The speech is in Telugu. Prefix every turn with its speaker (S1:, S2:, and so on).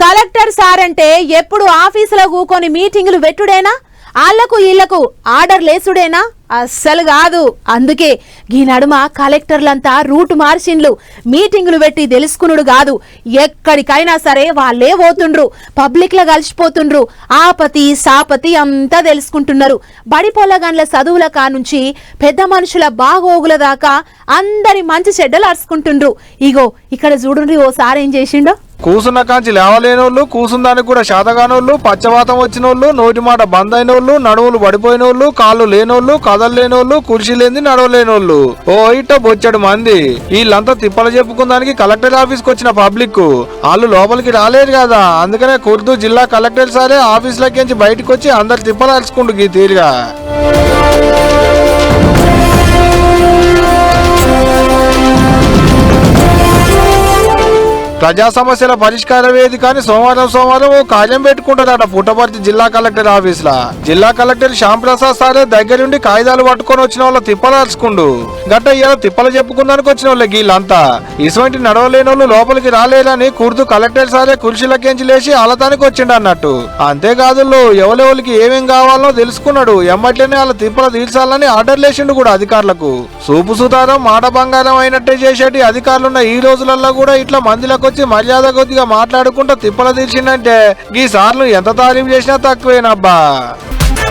S1: కలెక్టర్ సార్ అంటే ఎప్పుడు ఆఫీసులో కూకొని మీటింగులు పెట్టుడేనా? ఆళ్ళకు ఈళ్ళకు ఆర్డర్ లేసుడేనా? అస్సలు కాదు. అందుకే ఈ నడుమ కలెక్టర్లంతా రూట్ మార్చిండ్లు. మీటింగులు పెట్టి తెలుసుకునుడు కాదు. ఎక్కడికైనా సరే వాళ్ళే పోతుండ్రు. పబ్లిక్లో కలిసిపోతుండ్రు. ఆపతి సాపతి అంతా తెలుసుకుంటున్నారు. బడి పొలగండ్ల చదువుల కానుంచి పెద్ద మనుషుల బాగోగుల దాకా అందరి మంచి చెడ్డలు అరుచుకుంటుండ్రు. ఇగో ఇక్కడ చూడండి ఓసారి ఏం చేసిండో?
S2: కూసున్న కాంచి లేవలేనోళ్ళు కూసుందానికి కూడా శాతగానోళ్ళు పచ్చవాతం వచ్చినోళ్ళు నోటి మాట బంద్ అయినోళ్ళు నడువులు పడిపోయినోళ్ళు కాళ్ళు లేనోళ్ళు కదలలేనోళ్ళు కుర్చీ లేని నడవలేనోళ్ళు ఓ ఇట్ట బొచ్చడు మంది. వీళ్ళంతా తిప్పలు చెప్పుకుందానికి కలెక్టర్ ఆఫీస్కు వచ్చిన పబ్లిక్. వాళ్ళు లోపలికి రాలేరు కదా. అందుకనే కుర్దు జిల్లా కలెక్టర్ సారే ఆఫీస్ లకి బయటకు వచ్చి అందరు తిప్పలు అరుచుకుంటు గీ తీరుగా. ప్రజా సమస్యల పరిష్కార వేదికని సోమవారం సోమవారం ఓ కార్యం పెట్టుకుంటారట పుట్టపర్తి జిల్లా కలెక్టర్ ఆఫీస్ లా జిల్లా కలెక్టర్ శ్యామ్ ప్రసాద్ సారే దగ్గరుండి కాగితాలు పట్టుకొని వచ్చిన వాళ్ళ తిప్పలాల్చుకుండు గట్ట ఇలా తిప్పలు చెప్పుకుందానికి వచ్చిన వాళ్ళ వీళ్ళంతా. ఇటువంటి నడవలేని వాళ్ళు లోపలికి రాలేరని కుర్దు కలెక్టర్ సారే కుర్చీలకేంచి లేచి అలతానికి వచ్చిండు అన్నట్టు. అంతేకాదు ఎవరెవరికి ఏమేం కావాలో తెలుసుకున్నాడు. ఎమ్మట్లనే వాళ్ళ తిప్పలు తీర్చాలని ఆర్డర్ లేచిండు కూడా అధికారులకు. సూపు సుతారం మాట బంగారం అయినట్టే చేసేటి అధికారులున్న ఈ రోజులలో కూడా ఇట్లా మందిలకు వచ్చి మర్యాద కొద్దిగా మాట్లాడుకుంటూ తిప్పల తీర్చిందంటే ఈ సార్లు ఎంత తారీఫ్ చేసినా తక్కువేనబ్బా.